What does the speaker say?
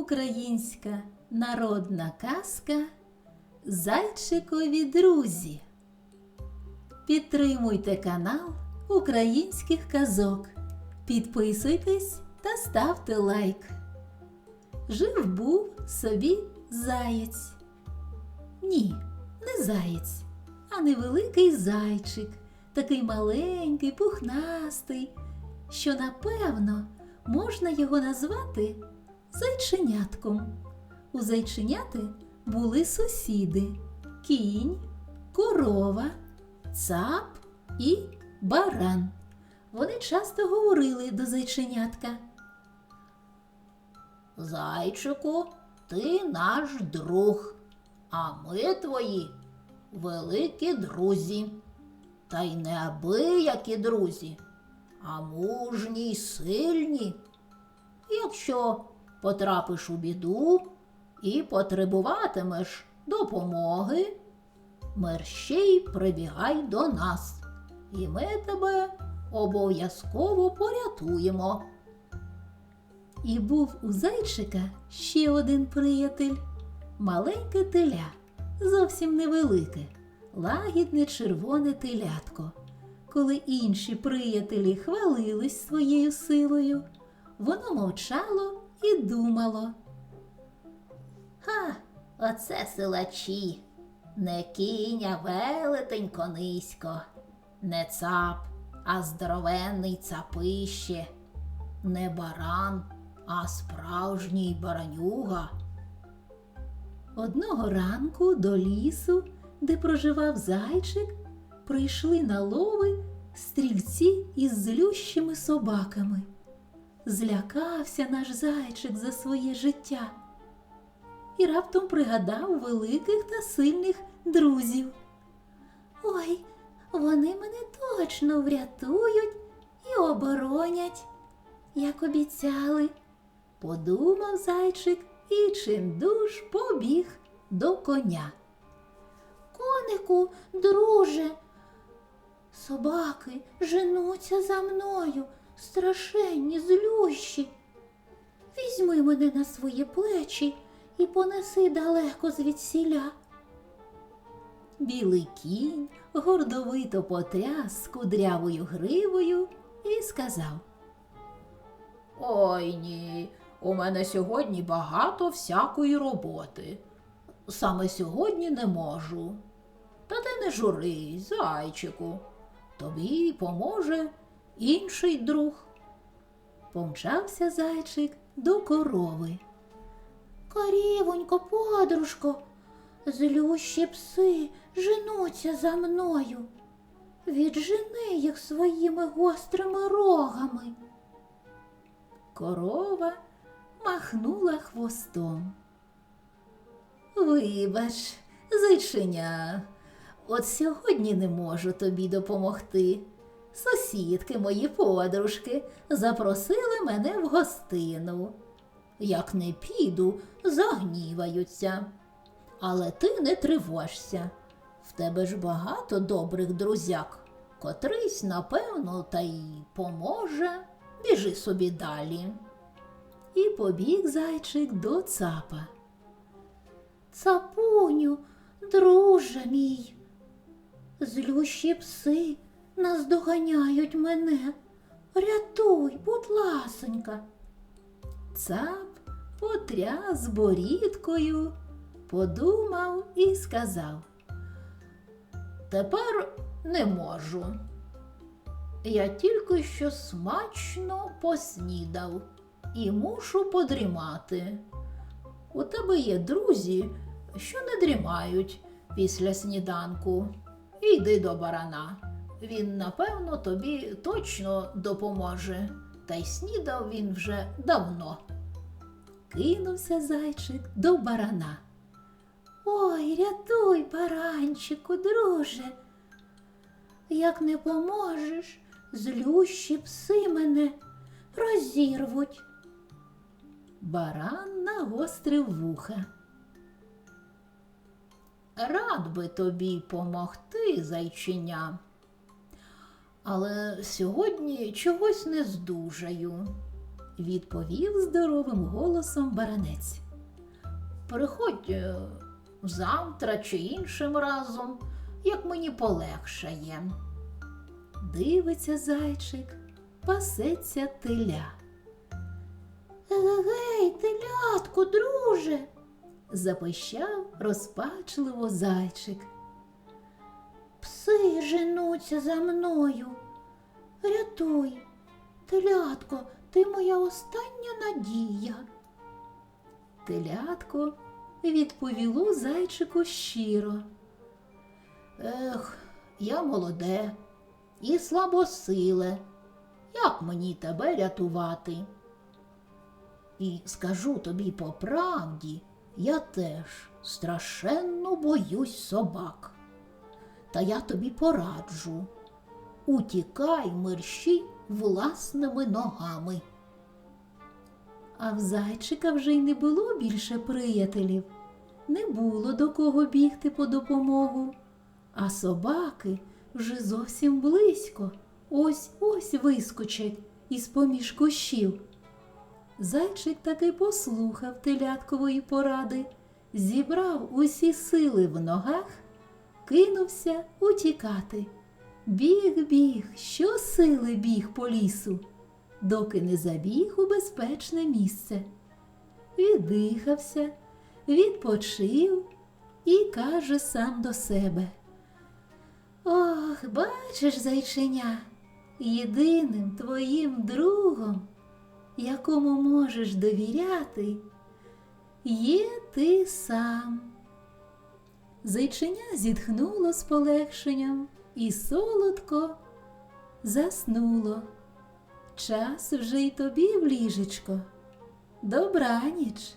Українська народна казка Зайчикові друзі. Підтримуйте канал українських казок. Підписуйтесь та ставте лайк. Жив був собі заєць. Ні, не заєць, а невеликий зайчик, такий маленький, пухнастий, що напевно можна його назвати зайченятком. У зайченяти були сусіди кінь, корова, цап і баран. Вони часто говорили до зайченятка. Зайчику, ти наш друг, а ми твої великі друзі. Та й не абиякі друзі, а мужні й сильні. Якщо потрапиш у біду і потребуватимеш допомоги, мерщій прибігай до нас, і ми тебе обов'язково порятуємо. І був у зайчика ще один приятель маленьке теля, зовсім невелике, лагідне червоне телятко. Коли інші приятелі хвалились своєю силою, воно мовчало і думало. Ха, оце силачі, не кінь, а велетень конисько, не цап, а здоровенний цапище, не баран, а справжній баранюга. Одного ранку до лісу, де проживав зайчик, прийшли на лови стрільці із злющими собаками. Злякався наш зайчик за своє життя і раптом пригадав великих та сильних друзів. Ой, вони мене точно врятують і оборонять, як обіцяли, подумав зайчик і чимдуж побіг до коня. Конику, друже, собаки женуться за мною, страшенні, злющі. Візьми мене на свої плечі і понеси далеко звідсіля. Білий кінь гордовито потряс кудрявою гривою і сказав. Ой ні, у мене сьогодні багато всякої роботи. Саме сьогодні не можу. Та ти не журись, зайчику. Тобі поможе інший друг. Помчався зайчик до корови. Корівонько, подружко, злющі пси женуться за мною. Віджени їх своїми гострими рогами. Корова махнула хвостом. Вибач, зайченя, от сьогодні не можу тобі допомогти. Сусідки мої подружки запросили мене в гостину. Як не піду, загніваються. Але ти не тривожся. В тебе ж багато добрих друзяк. Котрийсь, напевно, та й поможе. Біжи собі далі. І побіг зайчик до цапа. Цапуню, друже мій, злющі пси наздоганяють мене. Рятуй, будь ласонька. Цап потряс борідкою, подумав і сказав. Тепер не можу. Я тільки що смачно поснідав і мушу подрімати. У тебе є друзі, що не дрімають після сніданку. Йди до барана. Він, напевно, тобі точно допоможе. Та й снідав він вже давно. Кинувся зайчик до барана. Ой, рятуй, баранчику, друже. Як не поможеш, злющі пси мене розірвуть. Баран нагострив вуха. Рад би тобі помогти, зайчиня. Але сьогодні чогось не здужаю. відповів здоровим голосом баранець. Приходь е, завтра чи іншим разом, як мені полегшає. Дивиться зайчик, пасеться теля. Гей, телятко, друже, запищав розпачливо зайчик. Пси женуться за мною. Рятуй, телятко, ти моя остання надія. Телятко відповіло зайчику щиро. Ех, я молоде і слабосиле. Як мені тебе рятувати? І скажу тобі по правді, я теж страшенно боюсь собак. Та я тобі пораджу. Утікай мерщій власними ногами. А в зайчика вже й не було більше приятелів, не було до кого бігти по допомогу, а собаки вже зовсім близько, ось ось вискочать із поміж кущів. Зайчик таки послухав теляткової поради, зібрав усі сили в ногах, кинувся утікати. Біг, біг, щосили біг по лісу, доки не забіг у безпечне місце. Віддихався, відпочив і каже сам до себе. Ох, бачиш, зайченя, єдиним твоїм другом, якому можеш довіряти, є ти сам. Зайченя зітхнуло з полегшенням і солодко заснуло. Час вже й тобі в ліжечко. Добраніч.